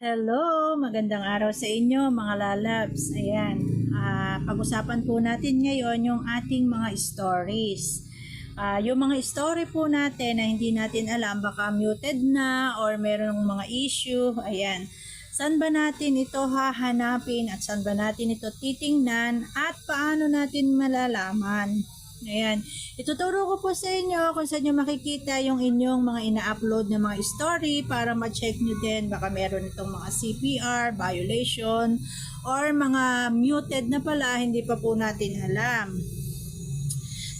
Hello, magandang araw sa inyo mga lalabs. Ayan, ah, pag-usapan po natin ngayon yung ating mga stories. Ah, yung mga story po natin na hindi natin alam, baka muted na or merong mga issue. Ayan, saan ba natin ito hahanapin at saan ba natin ito titingnan at paano natin malalaman? Ayan. Ituturo ko po sa inyo kung saan nyo makikita yung inyong mga ina-upload na mga story para ma-check nyo din. Baka meron itong mga CPR, violation, or mga muted na pala, hindi pa po natin alam.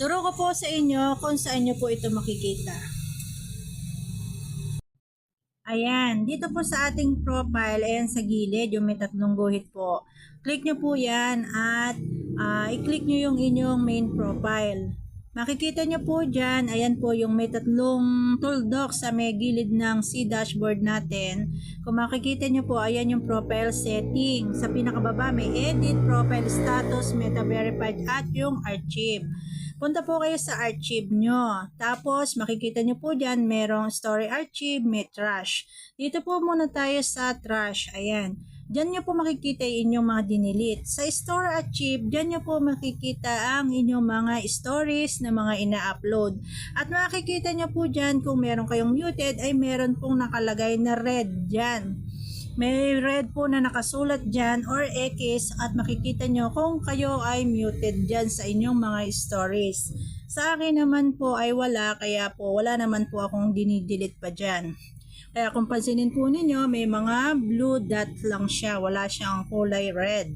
Turo ko po sa inyo kung saan nyo po ito makikita. Ayan, dito po sa ating profile, ayan sa gilid, yung may tatlong guhit po. Click nyo po yan at ah, i-click nyo yung inyong main profile. Makikita nyo po dyan, ayan po yung may tatlong toolbox sa may gilid ng C dashboard natin. Kung makikita nyo po, ayan yung profile setting. Sa pinakababa may edit, profile status, meta verified at yung archive. Punta po kayo sa archive nyo. Tapos, makikita nyo po dyan, merong story archive, may trash. Dito po muna tayo sa trash. Ayan. Diyan nyo po makikita yung inyong mga dinilit. Sa store archive, diyan nyo po makikita ang inyong mga stories na mga ina-upload. At makikita nyo po dyan kung meron kayong muted ay meron pong nakalagay na red dyan. May red po na nakasulat dyan or X at makikita nyo kung kayo ay muted dyan sa inyong mga stories. Sa akin naman po ay wala kaya po wala naman po akong dinidelete pa dyan. Kaya kung pansinin po ninyo, may mga blue dot lang siya. Wala siyang kulay red.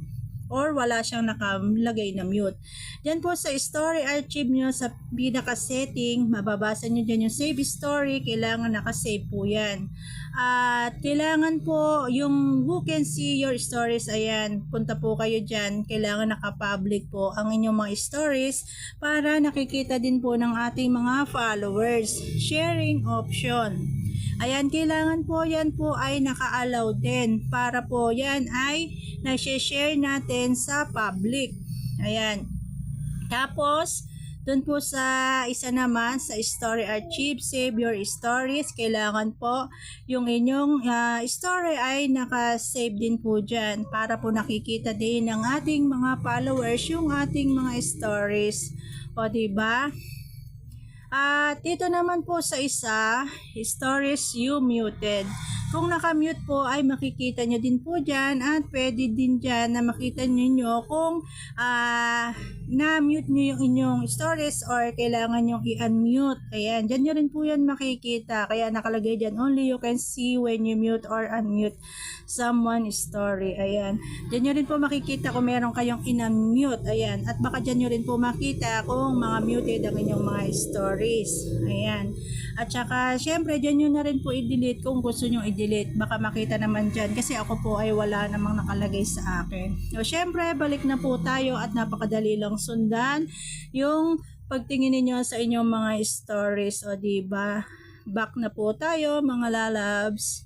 Or wala siyang nakalagay na mute. Diyan po sa story archive nyo, sa pinaka-setting, mababasa nyo dyan yung save story. Kailangan nakasave po yan. At kailangan po yung who can see your stories, ayan, punta po kayo dyan. Kailangan nakapublic po ang inyong mga stories para nakikita din po ng ating mga followers. Sharing option. Ayan, kailangan po yan po ay naka-allow din para po yan ay na-share natin sa public. Ayan. Tapos, dun po sa isa naman sa story archive, save your stories. Kailangan po yung inyong ah, story ay naka-save din po dyan para po nakikita din ng ating mga followers yung ating mga stories. O, diba? At dito naman po sa isa, stories you muted. Kung nakamute po ay makikita nyo din po dyan at pwede din dyan na makita nyo kung ah, na-mute nyo yung inyong stories or kailangan nyo i-unmute. Ayan, dyan nyo rin po yan makikita. Kaya nakalagay dyan, only you can see when you mute or unmute someone story. Ayan. Dyan nyo rin po makikita kung meron kayong in-unmute. Ayan. At baka dyan nyo rin po makita kung mga muted ang inyong mga stories. Ayan. At saka, syempre, dyan nyo na rin po i-delete kung gusto nyo i-delete. Baka makita naman dyan kasi ako po ay wala namang nakalagay sa akin. So, syempre, balik na po tayo at napakadali lang sundan yung pagtingin ninyo sa inyong mga stories. O, diba? Back na po tayo, mga lalabs.